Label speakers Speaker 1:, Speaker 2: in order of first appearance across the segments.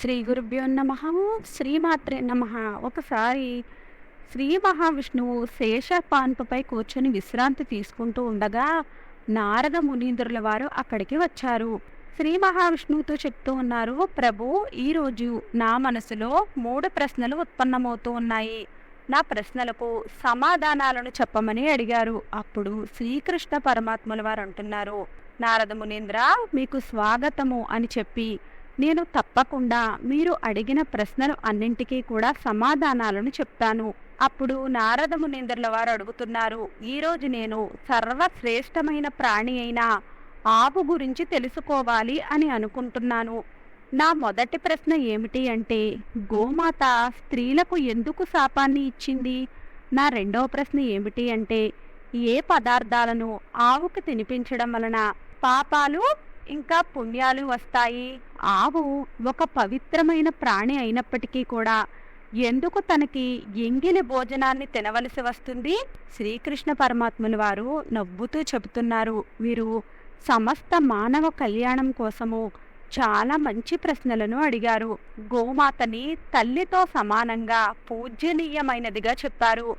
Speaker 1: శ్రీ గురుభ్యో నమ. శ్రీమాత్రే నమ. ఒకసారి శ్రీ మహావిష్ణువు శేషపాన్పుపై కూర్చొని విశ్రాంతి తీసుకుంటూ ఉండగా నారద మునీంద్రుల వారు అక్కడికి వచ్చారు. శ్రీ మహావిష్ణువుతో చెప్తూ ఉన్నారు ప్రభు ఈరోజు నా మనసులో మూడు ప్రశ్నలు ఉత్పన్నమవుతూ ఉన్నాయి. నా ప్రశ్నలకు సమాధానాలను చెప్పమని అడిగారు. అప్పుడు శ్రీకృష్ణ పరమాత్ముల వారు అంటున్నారు నారద మునీంద్ర మీకు స్వాగతము అని చెప్పి నేను తప్పకుండా మీరు అడిగిన ప్రశ్నలు అన్నింటికీ కూడా సమాధానాలను చెప్తాను. అప్పుడు నారద మునీంద్రుల వారు అడుగుతున్నారు ఈరోజు నేను సర్వశ్రేష్టమైన ప్రాణి అయిన ఆవు గురించి తెలుసుకోవాలి అని అనుకుంటున్నాను. నా మొదటి ప్రశ్న ఏమిటి అంటే గోమాత స్త్రీలకు ఎందుకు శాపాన్ని ఇచ్చింది? నా రెండవ ప్రశ్న ఏమిటి అంటే ఏ పదార్థాలను ఆవుకు తినిపించడం వలన పాపాలు ఇంకా పుణ్యాలు వస్తాయి. ఆవు ఒక పవిత్రమైన ప్రాణి అయినప్పటికీ కూడా ఎందుకు తనకి ఎంగిలి భోజనాన్ని తినవలసి వస్తుంది? శ్రీకృష్ణ పరమాత్ముల వారు నవ్వుతూ చెబుతున్నారు. వీరు సమస్త మానవ కళ్యాణం కోసము చాలా మంచి ప్రశ్నలను అడిగారు. గోమాతని తల్లితో సమానంగా పూజ్యనీయమైనదిగా చెప్పారు.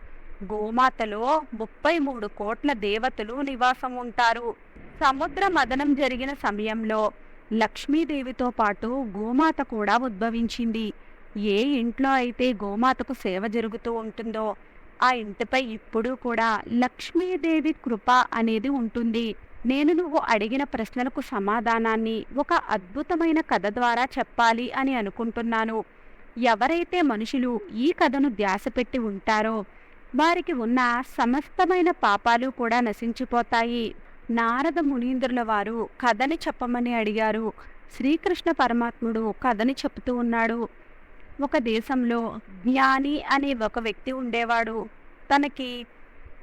Speaker 1: గోమాతలో ముప్పై మూడు కోట్ల దేవతలు నివాసం ఉంటారు సముద్ర మదనం జరిగిన సమయంలో లక్ష్మీదేవితో పాటు గోమాత కూడా ఉద్భవించింది. ఏ ఇంట్లో అయితే గోమాతకు సేవ జరుగుతూ ఉంటుందో ఆ ఇంటిపై ఇప్పుడు కూడా లక్ష్మీదేవి కృప అనేది ఉంటుంది. నేను నువ్వు అడిగిన ప్రశ్నలకు సమాధానాన్ని ఒక అద్భుతమైన కథ ద్వారా చెప్పాలి అని అనుకుంటున్నాను. ఎవరైతే మనుషులు ఈ కథను ధ్యాస పెట్టి ఉంటారో వారికి ఉన్న సమస్తమైన పాపాలు కూడా నశించిపోతాయి. నారద మునీంద్రుల వారు కథని చెప్పమని అడిగారు. శ్రీకృష్ణ పరమాత్ముడు కథని చెప్తూ ఉన్నాడు. ఒక దేశంలో జ్ఞాని అనే ఒక వ్యక్తి ఉండేవాడు. తనకి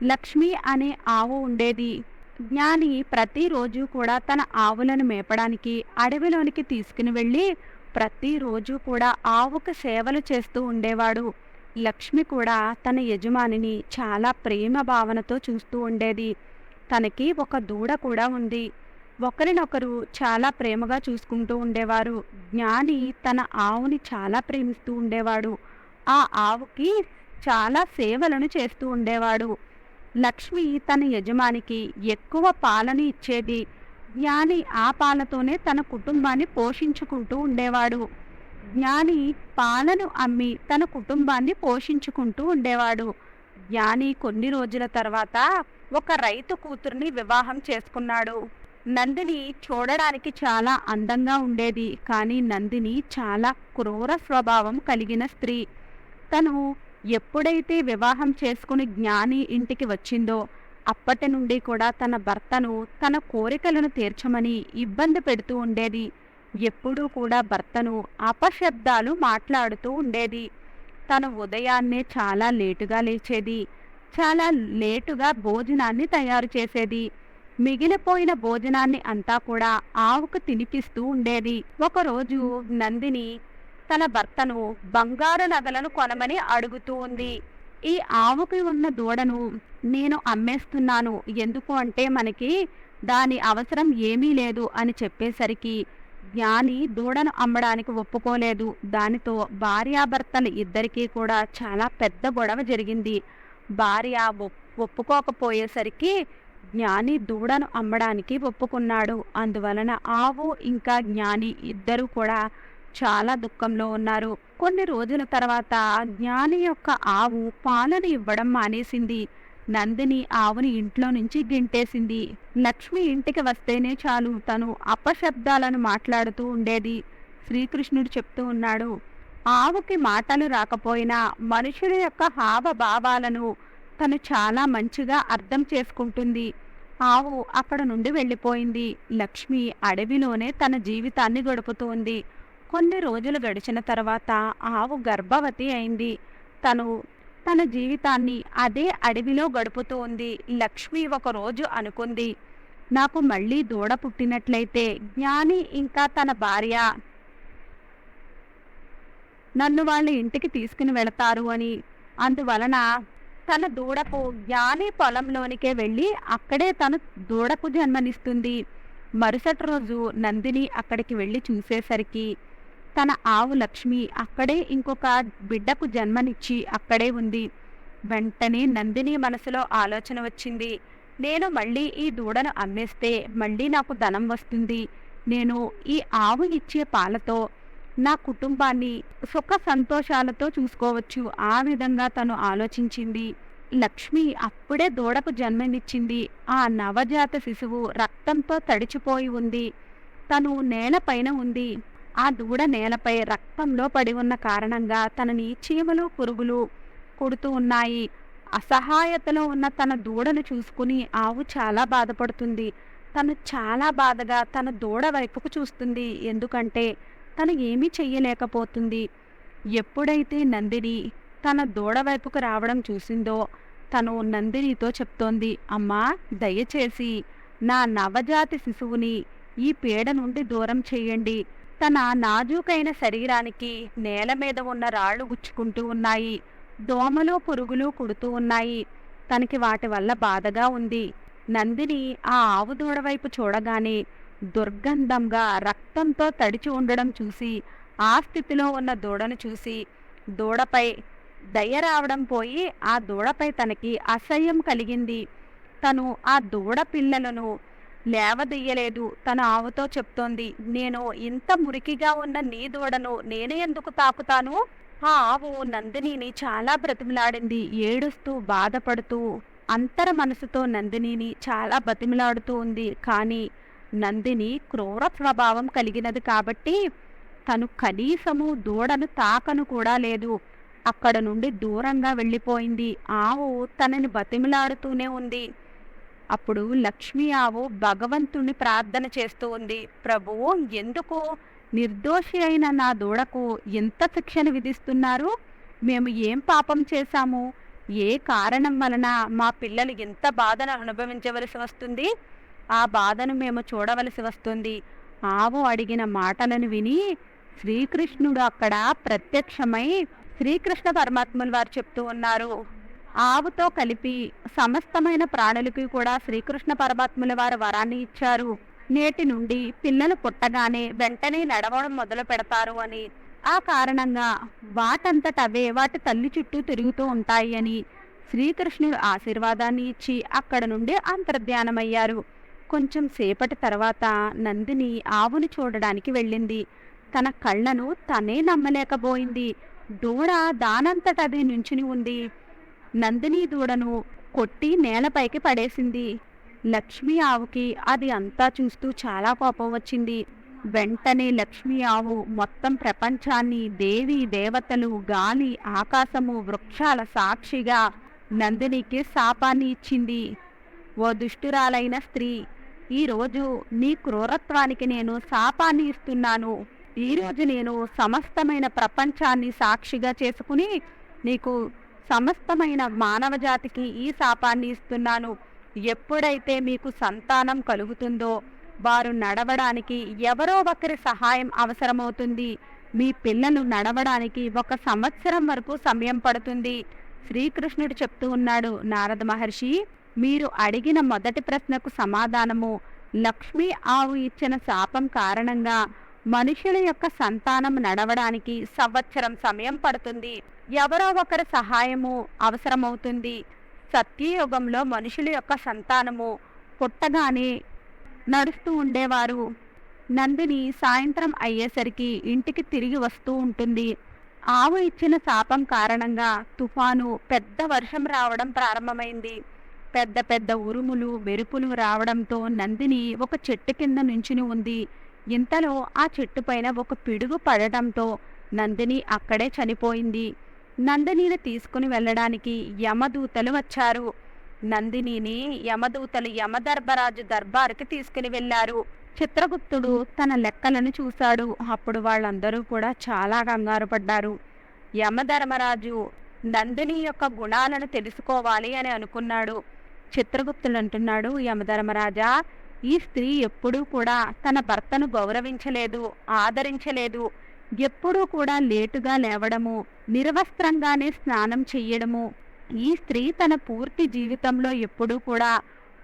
Speaker 1: లక్ష్మి అనే ఆవు ఉండేది. జ్ఞాని ప్రతిరోజు కూడా తన ఆవులను మేపడానికి అడవిలోనికి తీసుకుని వెళ్ళి ప్రతిరోజు కూడా ఆవుకు సేవలు చేస్తూ ఉండేవాడు. లక్ష్మి కూడా తన యజమానిని చాలా ప్రేమ భావనతో చూస్తూ ఉండేది. తనకి ఒక దూడ కూడా ఉంది. ఒకరినొకరు చాలా ప్రేమగా చూసుకుంటూ ఉండేవారు. జ్ఞాని తన ఆవుని చాలా ప్రేమిస్తూ ఉండేవాడు. ఆ ఆవుకి చాలా సేవలను చేస్తూ ఉండేవాడు. లక్ష్మి తన యజమానికి ఎక్కువ పాలని ఇచ్చేది. జ్ఞాని ఆ పాలతోనే తన కుటుంబాన్ని పోషించుకుంటూ ఉండేవాడు. జ్ఞాని పాలను అమ్మి తన కుటుంబాన్ని పోషించుకుంటూ ఉండేవాడు. జ్ఞాని కొన్ని రోజుల తర్వాత ఒక రైతు కూతుర్ని వివాహం చేసుకున్నాడు. నందిని చూడడానికి చాలా అందంగా ఉండేది. కానీ నందిని చాలా క్రూర స్వభావం కలిగిన స్త్రీ. తను ఎప్పుడైతే వివాహం చేసుకుని జ్ఞాని ఇంటికి వచ్చిందో అప్పటి నుండి కూడా తన భర్తను తన కోరికలను తీర్చమని ఇబ్బంది పెడుతూ ఉండేది. ఎప్పుడూ కూడా భర్తను అపశబ్దాలు మాట్లాడుతూ ఉండేది. తను ఉదయాన్నే చాలా లేటుగా లేచేది. చాలా లేటుగా భోజనాన్ని తయారు చేసేది. మిగిలిపోయిన భోజనాన్ని అంతా కూడా ఆవుకు తినిపిస్తూ ఉండేది. ఒకరోజు నందిని తన భర్తను బంగారు నగలను కొనమని అడుగుతూ ఉంది. ఈ ఆవుకి ఉన్న దూడను నేను అమ్మేస్తున్నాను. ఎందుకు అంటే మనకి దాని అవసరం ఏమీ లేదు అని చెప్పేసరికి జ్ఞాని దూడను అమ్మడానికి ఒప్పుకోలేదు. దానితో భార్యాభర్తలు ఇద్దరికీ కూడా చాలా పెద్ద గొడవ జరిగింది. భార్య ఒప్పుకోకపోయేసరికి జ్ఞాని దూడను అమ్మడానికి ఒప్పుకున్నాడు. అందువలన ఆవు ఇంకా జ్ఞాని ఇద్దరు కూడా చాలా దుఃఖంలో ఉన్నారు. కొన్ని రోజుల తర్వాత జ్ఞాని యొక్క ఆవు పాలను ఇవ్వడం మానేసింది. నందిని ఆవుని ఇంట్లో నుంచి గింటేసింది. లక్ష్మి ఇంటికి వస్తేనే చాలు తను అపశబ్దాలను మాట్లాడుతూ ఉండేది. శ్రీకృష్ణుడు చెప్తూ ఉన్నాడు ఆవుకి మాటలు రాకపోయినా మనుషుల యొక్క హావభావాలను తను చాలా మంచిగా అర్థం చేసుకుంటుంది. ఆవు అక్కడ నుండి వెళ్ళిపోయింది. లక్ష్మి అడవిలోనే తన జీవితాన్ని గడుపుతోంది. కొన్ని రోజులు గడిచిన తర్వాత ఆవు గర్భవతి అయింది. తను తన జీవితాన్ని అదే అడవిలో గడుపుతూ ఉంది లక్ష్మి ఒక రోజు అనుకుంది నాకు మళ్ళీ దూడ పుట్టినట్లయితే జ్ఞాని ఇంకా తన భార్య నన్ను వాళ్ళ ఇంటికి తీసుకుని వెళతారు అని. అందువలన తన దూడకు జ్ఞాని పొలంలోనికే వెళ్ళి అక్కడే తను దూడకు జన్మనిస్తుంది. మరుసటి రోజు నందిని అక్కడికి వెళ్ళి చూసేసరికి తన ఆవు లక్ష్మి అక్కడే ఇంకొక బిడ్డకు జన్మనిచ్చి అక్కడే ఉంది. వెంటనే నందిని మనసులో ఆలోచన వచ్చింది. నేను మళ్ళీ ఈ దూడను అమ్మేస్తే మళ్ళీ నాకు ధనం వస్తుంది. నేను ఈ ఆవు ఇచ్చే పాలతో నా కుటుంబాన్ని సుఖ సంతోషాలతో చూసుకోవచ్చు ఆ విధంగా తను ఆలోచించింది. లక్ష్మి అప్పుడే దూడకు జన్మనిచ్చింది. ఆ నవజాత శిశువు రక్తంతో తడిచిపోయి ఉంది. తను నేలపైన ఉంది. ఆ దూడ నేలపై రక్తంలో పడి ఉన్న కారణంగా తనని చీమలు పురుగులు కొడుతూ ఉన్నాయి. అసహాయతలో ఉన్న తన దూడను చూసుకుని ఆవు చాలా బాధపడుతుంది. తను చాలా బాధగా తన దూడ వైపుకు చూస్తుంది. ఎందుకంటే తను ఏమీ చెయ్యలేకపోతుంది. ఎప్పుడైతే నందిని తన దూడ వైపుకు రావడం చూసిందో తను నందినితో చెప్తోంది అమ్మా దయచేసి నా నవజాతి శిశువుని ఈ పీడ నుండి దూరం చేయండి. తన నాజూకైన శరీరానికి నేల మీద ఉన్న రాళ్ళు గుచ్చుకుంటూ ఉన్నాయి. దోమలు పురుగులు కుడుతూ ఉన్నాయి. తనకి వాటి వల్ల బాధగా ఉంది. నందిని ఆ ఆవు దూడ వైపు చూడగానే దుర్గంధంగా రక్తంతో తడిచి ఉండడం చూసి ఆ స్థితిలో ఉన్న దూడను చూసి దూడపై దయ రావడం పోయి ఆ దూడపై తనకి అసహ్యం కలిగింది. తను ఆ దూడ పిల్లలను లేవదీయలేదు. తన ఆవుతో చెప్తోంది నేను ఇంత మురికిగా ఉన్న నీ దూడను నేనే ఎందుకు తాకుతాను? ఆ ఆవు నందినిని చాలా బ్రతిమలాడింది ఏడుస్తూ బాధపడుతూ అంతర మనసుతో నందినిని చాలా బతిమిలాడుతూ ఉంది. కానీ నందిని క్రూర స్వభావం కలిగినది కాబట్టి తను కనీసము దూడను తాకను కూడా లేదు. అక్కడ నుండి దూరంగా వెళ్ళిపోయింది. ఆవు తనని బతిమిలాడుతూనే ఉంది. అప్పుడు లక్ష్మి ఆవు భగవంతుణ్ణి ప్రార్థన చేస్తూ ఉంది ప్రభువు ఎందుకు? నిర్దోషి అయిన నా దూడకు ఎంత శిక్షను విధిస్తున్నారు? మేము ఏం పాపం చేశాము? ఏ కారణం వలన మా పిల్లలు ఎంత బాధను అనుభవించవలసి వస్తుంది? ఆ బాధను మేము చూడవలసి వస్తుంది. ఆవు అడిగిన మాటలను విని శ్రీకృష్ణుడు అక్కడ ప్రత్యక్షమై శ్రీకృష్ణ పరమాత్ములు వారు చెప్తూ ఉన్నారు ఆవుతో కలిపి సమస్తమైన ప్రాణులకి కూడా శ్రీకృష్ణ పరమాత్ముల వారు వరాన్ని ఇచ్చారు. నేటి నుండి పిల్లలు పుట్టగానే వెంటనే నడవడం మొదలు పెడతారు అని. ఆ కారణంగా వాటంతట అవే వాటి తల్లి చుట్టూ తిరుగుతూ ఉంటాయి అని శ్రీకృష్ణుడు ఆశీర్వాదాన్ని ఇచ్చి అక్కడ నుండి అంతర్ధ్యానమయ్యారు. కొంచెం సేపటి తర్వాత నందిని ఆవుని చూడడానికి వెళ్ళింది. తన కళ్ళను తనే నమ్మలేకపోయింది. దూడ దానంతటదే నుంచుని ఉంది. నందిని దూడను కొట్టి నేలపైకి పడేసింది. లక్ష్మీ ఆవుకి అది అంతా చూస్తూ చాలా కోపం వచ్చింది. వెంటనే లక్ష్మీ ఆవు మొత్తం ప్రపంచాన్ని దేవి దేవతలు గాలి ఆకాశము వృక్షాల సాక్షిగా నందినికి శాపాన్ని ఇచ్చింది. ఓ దుష్టురాలైన స్త్రీ ఈరోజు నీ క్రూరత్వానికి నేను శాపాన్ని ఇస్తున్నాను. ఈరోజు నేను సమస్తమైన ప్రపంచాన్ని సాక్షిగా చేసుకుని నీకు సమస్తమైన మానవజాతికి ఈ శాపాన్ని ఇస్తున్నాను. ఎప్పుడైతే మీకు సంతానం కలుగుతుందో వారు నడవడానికి ఎవరో ఒకరి సహాయం అవసరమవుతుంది. మీ పిల్లలు నడవడానికి ఒక సంవత్సరం వరకు సమయం పడుతుంది. శ్రీకృష్ణుడు చెప్తూ ఉన్నాడు నారద మహర్షి మీరు అడిగిన మొదటి ప్రశ్నకు సమాధానము. లక్ష్మీ ఆవు ఇచ్చిన శాపం కారణంగా మనుషుల యొక్క సంతానం నడవడానికి సంవత్సరం సమయం పడుతుంది. ఎవరో ఒకరి సహాయము అవసరమవుతుంది. సత్యయుగంలో మనుషుల యొక్క సంతానము పుట్టగానే నడుస్తూ ఉండేవారు. నందిని సాయంత్రం అయ్యేసరికి ఇంటికి తిరిగి వస్తూ ఉంటుంది. ఆవు ఇచ్చిన శాపం కారణంగా తుఫాను పెద్ద వర్షం రావడం ప్రారంభమైంది. పెద్ద పెద్ద ఉరుములు మెరుపులు రావడంతో నందిని ఒక చెట్టు కింద నుంచుని ఉంది. ఇంతలో ఆ చెట్టుపైన ఒక పిడుగు పడటంతో నందిని అక్కడే చనిపోయింది. నందినిని తీసుకుని వెళ్ళడానికి యమదూతలు వచ్చారు. నందినిని యమదూతలు యమధర్మరాజు దర్బారుకి తీసుకుని వెళ్ళారు. చిత్రగుప్తుడు తన లెక్కలను చూశాడు. అప్పుడు వాళ్ళందరూ కూడా చాలా కంగారు పడ్డారు. యమధర్మరాజు నందిని యొక్క గుణాలను తెలుసుకోవాలి అని అనుకున్నాడు. చిత్రగుప్తుడు అంటున్నాడు యమధర్మరాజా ఈ స్త్రీ ఎప్పుడూ కూడా తన భర్తను గౌరవించలేదు ఆదరించలేదు. ఎప్పుడూ కూడా లేటుగా లేవడము నిర్వస్త్రంగానే స్నానం చెయ్యడము. ఈ స్త్రీ తన పూర్తి జీవితంలో ఎప్పుడూ కూడా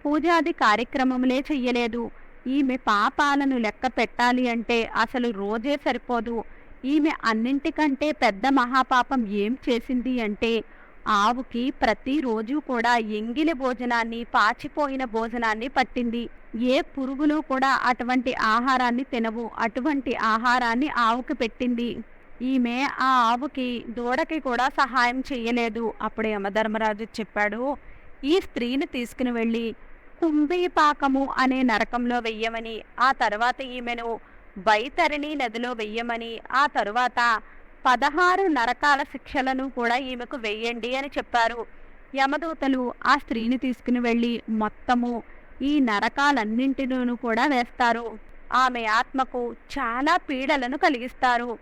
Speaker 1: పూజాది కార్యక్రమములే చెయ్యలేదు. ఈమె పాపాలను లెక్క పెట్టాలి అంటే అసలు రోజే సరిపోదు. ఈమె అన్నింటికంటే పెద్ద మహాపాపం ఏం చేసింది అంటే ఆవుకి ప్రతిరోజు కూడా ఎంగిలి భోజనాన్ని పాచిపోయిన భోజనాన్ని పట్టింది. ఏ పురుగులు కూడా అటువంటి ఆహారాన్ని తినవు. అటువంటి ఆహారాన్ని ఆవుకి పెట్టింది. ఈమె ఆ ఆవుకి దూడకి కూడా సహాయం చేయలేదు. అప్పుడు యమధర్మరాజు చెప్పాడు ఈ స్త్రీని తీసుకుని వెళ్ళి కుంభీపాకము అనే నరకంలో వెయ్యమని ఆ తర్వాత ఈమెను బైతరిణి నదిలో వెయ్యమని ఆ తరువాత పదహారు నరకాల శిక్షలను కూడా ఈమెకు వెయ్యండి అని చెప్పారు. యమదూతలు ఆ స్త్రీని తీసుకుని వెళ్ళి మొత్తము ఈ నరకాలన్నింటినూ కూడా వేస్తారు. ఆమె ఆత్మకు చాలా పీడలను కలిగిస్తారు.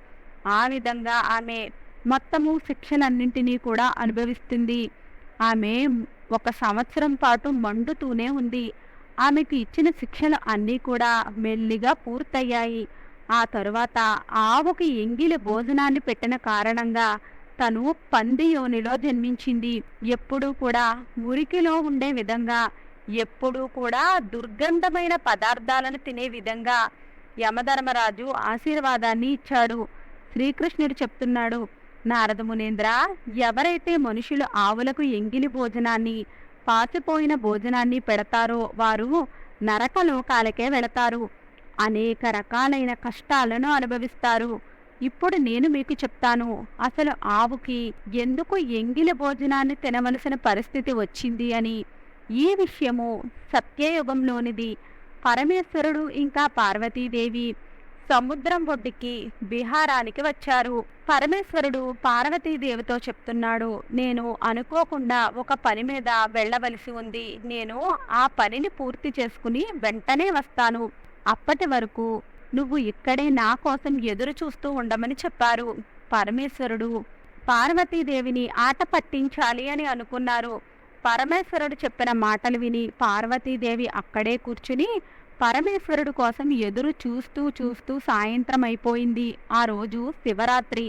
Speaker 1: ఆ విధంగా ఆమె మొత్తము శిక్షలన్నింటినీ కూడా అనుభవిస్తుంది. ఆమె ఒక సంవత్సరం పాటు మండుతూనే ఉంది. ఆమెకు ఇచ్చిన శిక్షలు అన్నీ కూడా మెల్లిగా పూర్తయ్యాయి. ఆ తరువాత ఆవుకి ఎంగిలి భోజనాన్ని పెట్టిన కారణంగా తను పంది యోనిలో జన్మించింది. ఎప్పుడూ కూడా మురికిలో ఉండే విధంగా ఎప్పుడూ కూడా దుర్గంధమైన పదార్థాలను తినే విధంగా యమధర్మరాజు ఆశీర్వాదాన్ని ఇచ్చాడు. శ్రీకృష్ణుడు చెప్తున్నాడు నారద మునేంద్ర ఎవరైతే మనుషులు ఆవులకు ఎంగిలి భోజనాన్ని పాచిపోయిన భోజనాన్ని పెడతారో వారు నరకలోకాలకే వెళతారు. అనేక రకాలైన కష్టాలను అనుభవిస్తారు. ఇప్పుడు నేను మీకు చెప్తాను అసలు ఆవుకి ఎందుకు ఎంగిలి భోజనాన్ని తినవలసిన పరిస్థితి వచ్చింది అని. ఈ విషయము సత్యయుగంలోనిది. పరమేశ్వరుడు ఇంకా పార్వతీదేవి సముద్రం ఒడ్డుకి బిహారానికి వచ్చారు. పరమేశ్వరుడు పార్వతీదేవితో చెప్తున్నాడు నేను అనుకోకుండా ఒక పని మీద వెళ్ళవలసి ఉంది. నేను ఆ పనిని పూర్తి చేసుకుని వెంటనే వస్తాను. అప్పటి వరకు నువ్వు ఇక్కడే నా కోసం ఎదురు చూస్తూ ఉండమని చెప్పారు. పరమేశ్వరుడు పార్వతీదేవిని ఆట పట్టించాలి అని అనుకున్నారు. పరమేశ్వరుడు చెప్పిన మాటలు విని పార్వతీదేవి అక్కడే కూర్చుని పరమేశ్వరుడు కోసం ఎదురు చూస్తూ చూస్తూ సాయంత్రం అయిపోయింది. ఆ రోజు శివరాత్రి.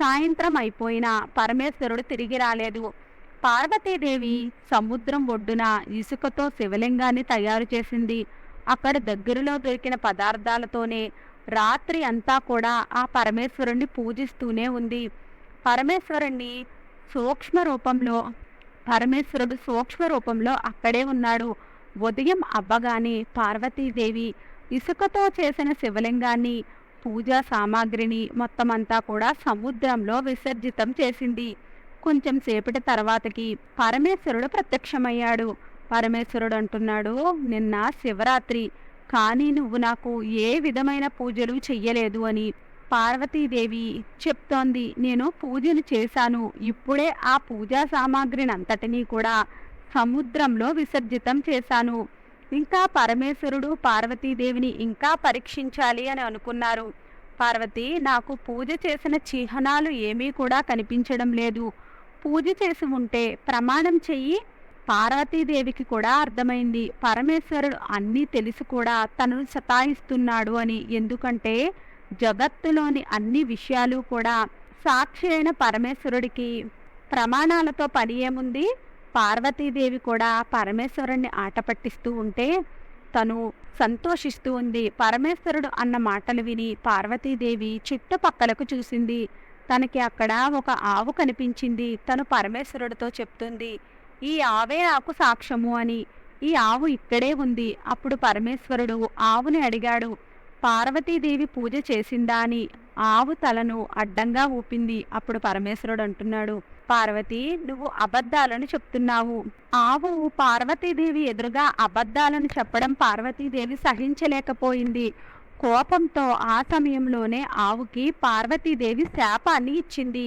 Speaker 1: సాయంత్రం అయిపోయినా పరమేశ్వరుడు తిరిగి రాలేదు. పార్వతీదేవి సముద్రం ఒడ్డున ఇసుకతో శివలింగాన్ని తయారు చేసింది. అక్కడ దగ్గరలో దొరికిన పదార్థాలతోనే రాత్రి అంతా కూడా ఆ పరమేశ్వరుణ్ణి పూజిస్తూనే ఉంది. పరమేశ్వరుణ్ణి సూక్ష్మ రూపంలో పరమేశ్వరుడు సూక్ష్మ రూపంలో అక్కడే ఉన్నాడు. ఉదయం అవ్వగానే పార్వతీదేవి ఇసుకతో చేసిన శివలింగాన్ని పూజా సామాగ్రిని మొత్తమంతా కూడా సముద్రంలో విసర్జితం చేసింది. కొంచెం సేపటి తర్వాతకి పరమేశ్వరుడు ప్రత్యక్షమయ్యాడు. పరమేశ్వరుడు అంటున్నాడు నిన్న శివరాత్రి కానీ నువ్వు నాకు ఏ విధమైన పూజలు చెయ్యలేదు అని పార్వతీదేవి చెప్తోంది. నేను పూజను చేశాను. ఇప్పుడే ఆ పూజా సామాగ్రిని అంతటినీ కూడా సముద్రంలో విసర్జితం చేశాను. ఇంకా పరమేశ్వరుడు పార్వతీదేవిని ఇంకా పరీక్షించాలి అని అనుకున్నారు. పార్వతి నాకు పూజ చేసిన చిహ్నాలు ఏమీ కూడా కనిపించడం లేదు. పూజ చేసి ఉంటే ప్రమాణం చెయ్యి. పార్వతీదేవికి కూడా అర్థమైంది. పరమేశ్వరుడు అన్నీ తెలిసి కూడా తనను సతాయిస్తున్నాడు అని. ఎందుకంటే జగత్తులోని అన్ని విషయాలు కూడా సాక్షి అయిన పరమేశ్వరుడికి ప్రమాణాలతో పని ఏముంది? పార్వతీదేవి కూడా పరమేశ్వరుణ్ణి ఆట పట్టిస్తూ ఉంటే తను సంతోషిస్తూ ఉంది. పరమేశ్వరుడు అన్న మాటలు విని పార్వతీదేవి చుట్టుపక్కలకు చూసింది. తనకి అక్కడ ఒక ఆవు కనిపించింది. తను పరమేశ్వరుడితో చెప్తుంది. ఈ ఆవే నాకు సాక్ష్యము అని. ఈ ఆవు ఇక్కడే ఉంది. అప్పుడు పరమేశ్వరుడు ఆవుని అడిగాడు పార్వతీదేవి పూజ చేసిందా అని? ఆవు తలను అడ్డంగా ఊపింది. అప్పుడు పరమేశ్వరుడు అంటున్నాడు పార్వతి నువ్వు అబద్ధాలను చెప్తున్నావు. ఆవు పార్వతీదేవి ఎదురుగా అబద్ధాలను చెప్పడం పార్వతీదేవి సహించలేకపోయింది. కోపంతో ఆ సమయంలోనే ఆవుకి పార్వతీదేవి శాపాన్ని ఇచ్చింది.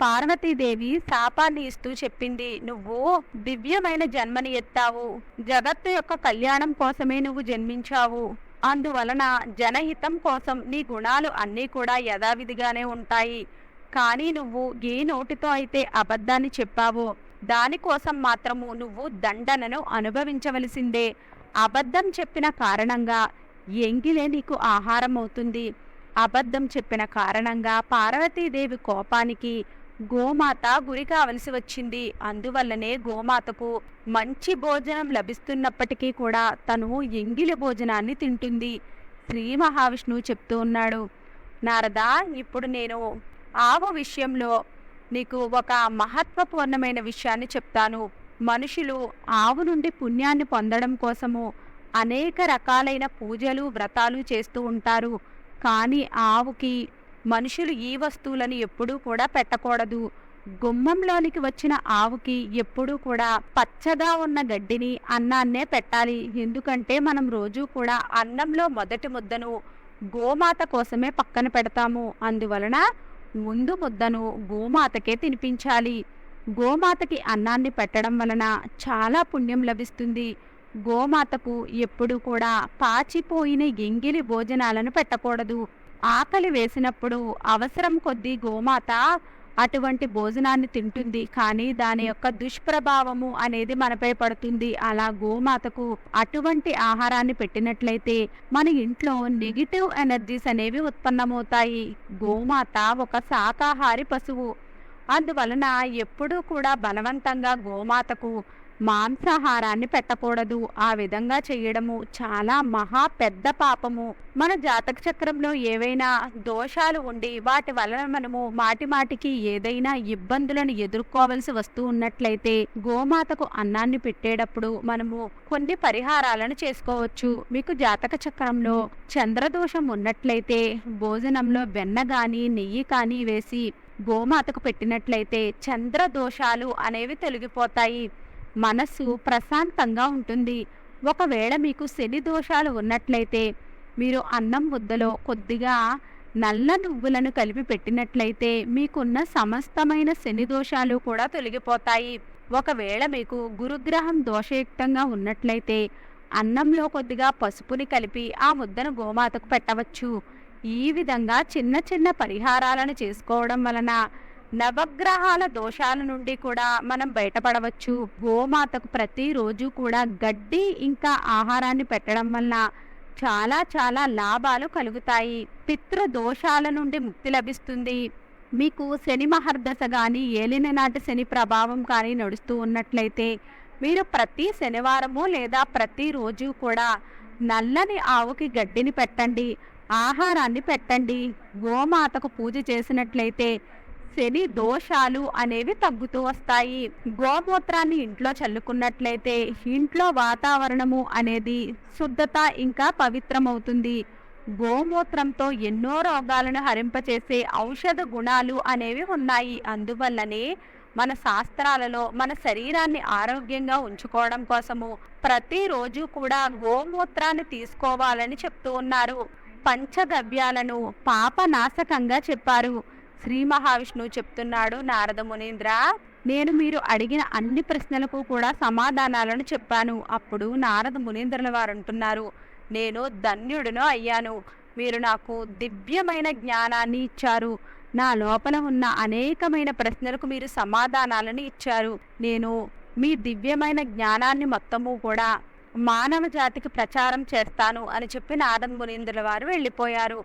Speaker 1: పార్వతీదేవి శాపాన్ని ఇస్తూ చెప్పింది. నువ్వు దివ్యమైన జన్మని ఎత్తావు. జగత్తు యొక్క కళ్యాణం కోసమే నువ్వు జన్మించావు. అందువలన జనహితం కోసం నీ గుణాలు అన్నీ కూడా యథావిధిగానే ఉంటాయి. కానీ నువ్వు ఏ నోటితో అయితే అబద్ధాన్ని చెప్పావో దానికోసం మాత్రము నువ్వు దండనను అనుభవించవలసిందే. అబద్ధం చెప్పిన కారణంగా ఎంగిలే నీకు ఆహారం అవుతుంది అబద్ధం చెప్పిన కారణంగా పార్వతీదేవి కోపానికి గోమాత గురి కావలసి వచ్చింది. అందువల్లనే గోమాతకు మంచి భోజనం లభిస్తున్నప్పటికీ కూడా తను ఎంగిలి భోజనాన్ని తింటుంది. శ్రీ మహావిష్ణువు చెప్తూ ఉన్నాడు. నారదా ఇప్పుడు నేను ఆవు విషయంలో నీకు ఒక మహత్వపూర్ణమైన విషయాన్ని చెప్తాను. మనుషులు ఆవు నుండి పుణ్యాన్ని పొందడం కోసము అనేక రకాలైన పూజలు వ్రతాలు చేస్తూ ఉంటారు. కానీ ఆవుకి మనుషులు ఈ వస్తువులను ఎప్పుడూ కూడా పెట్టకూడదు. గుమ్మంలోనికి వచ్చిన ఆవుకి ఎప్పుడూ కూడా పచ్చగా ఉన్న గడ్డిని అన్నాన్నే పెట్టాలి. ఎందుకంటే మనం రోజు కూడా అన్నంలో మొదటి ముద్దను గోమాత కోసమే పక్కన పెడతాము. అందువలన ముందు ముద్దను గోమాతకే తినిపించాలి. గోమాతకి అన్నాన్ని పెట్టడం వలన చాలా పుణ్యం లభిస్తుంది. గోమాతకు ఎప్పుడు కూడా పాచిపోయిన ఎంగిలి భోజనాలను పెట్టకూడదు. ఆకలి వేసినప్పుడు అవసరం కొద్దీ గోమాత అటువంటి భోజనాన్ని తింటుంది. కానీ దాని యొక్క దుష్ప్రభావము అనేది మనపై పడుతుంది. అలా గోమాతకు అటువంటి ఆహారాన్ని పెట్టినట్లయితే మన ఇంట్లో నెగిటివ్ ఎనర్జీస్ అనేవి ఉత్పన్నమవుతాయి. గోమాత ఒక శాకాహారి పశువు. అందువలన ఎప్పుడూ కూడా బలవంతంగా గోమాతకు మాంసాహారాన్ని పెట్టకూడదు. ఆ విధంగా చేయడము చాలా మహా పెద్ద పాపము. మన జాతక చక్రంలో ఏవైనా దోషాలు ఉండి వాటి వలన మనము మాటి మాటికి ఏదైనా ఇబ్బందులను ఎదుర్కోవలసి వస్తూ ఉన్నట్లయితే గోమాతకు అన్నాన్ని పెట్టేటప్పుడు మనము కొన్ని పరిహారాలను చేసుకోవచ్చు. మీకు జాతక చక్రంలో చంద్రదోషం ఉన్నట్లయితే భోజనంలో వెన్న గాని నెయ్యి కానీ వేసి గోమాతకు పెట్టినట్లయితే చంద్ర దోషాలు అనేవి తొలగిపోతాయి. మనస్సు ప్రశాంతంగా ఉంటుంది. ఒకవేళ మీకు శని దోషాలు ఉన్నట్లయితే మీరు అన్నం ముద్దలో కొద్దిగా నల్ల నువ్వులను కలిపి పెట్టినట్లయితే మీకున్న సమస్తమైన శని దోషాలు కూడా తొలగిపోతాయి. ఒకవేళ మీకు గురుగ్రహం దోషయుక్తంగా ఉన్నట్లయితే అన్నంలో కొద్దిగా పసుపుని కలిపి ఆ ముద్దను గోమాతకు పెట్టవచ్చు. ఈ విధంగా చిన్న చిన్న పరిహారాలను చేసుకోవడం వలన నవగ్రహాల దోషాల నుండి కూడా మనం బయటపడవచ్చు. గోమాతకు ప్రతిరోజు కూడా గడ్డి ఇంకా ఆహారాన్ని పెట్టడం వల్ల చాలా చాలా లాభాలు కలుగుతాయి. పితృ దోషాల నుండి ముక్తి లభిస్తుంది. మీకు శని మహర్దశ కానీ ఏలిన నాటి శని ప్రభావం కానీ నడుస్తూ ఉన్నట్లయితే మీరు ప్రతి శనివారము లేదా ప్రతిరోజు కూడా నల్లని ఆవుకి గడ్డిని పెట్టండి ఆహారాన్ని పెట్టండి. గోమాతకు పూజ చేసినట్లయితే శని దోషాలు అనేవి తగ్గుతూ వస్తాయి. గోమూత్రాన్ని ఇంట్లో చల్లుకున్నట్లయితే ఇంట్లో వాతావరణము అనేది శుద్ధత ఇంకా పవిత్రమవుతుంది. గోమూత్రంతో ఎన్నో రోగాలను హరింపచేసే ఔషధ గుణాలు అనేవి ఉన్నాయి. అందువల్లనే మన శాస్త్రాలలో మన శరీరాన్ని ఆరోగ్యంగా ఉంచుకోవడం కోసము ప్రతిరోజు కూడా గోమూత్రాన్ని తీసుకోవాలని చెప్తూ ఉన్నారు. పంచగవ్యాలను పాపనాశకంగా చెప్పారు. శ్రీ మహావిష్ణువు చెప్తున్నాడు నారద మునీంద్ర. నేను మీరు అడిగిన అన్ని ప్రశ్నలకు కూడా సమాధానాలను చెప్పాను. అప్పుడు నారద మునీంద్రుల వారు అంటున్నారు నేను ధన్యుడును అయ్యాను. మీరు నాకు దివ్యమైన జ్ఞానాన్ని ఇచ్చారు. నా లోపల ఉన్న అనేకమైన ప్రశ్నలకు మీరు సమాధానాలను ఇచ్చారు. నేను మీ దివ్యమైన జ్ఞానాన్ని మొత్తము కూడా మానవ జాతికి ప్రచారం చేస్తాను అని చెప్పి నారద మునీంద్రుల వారు వెళ్ళిపోయారు.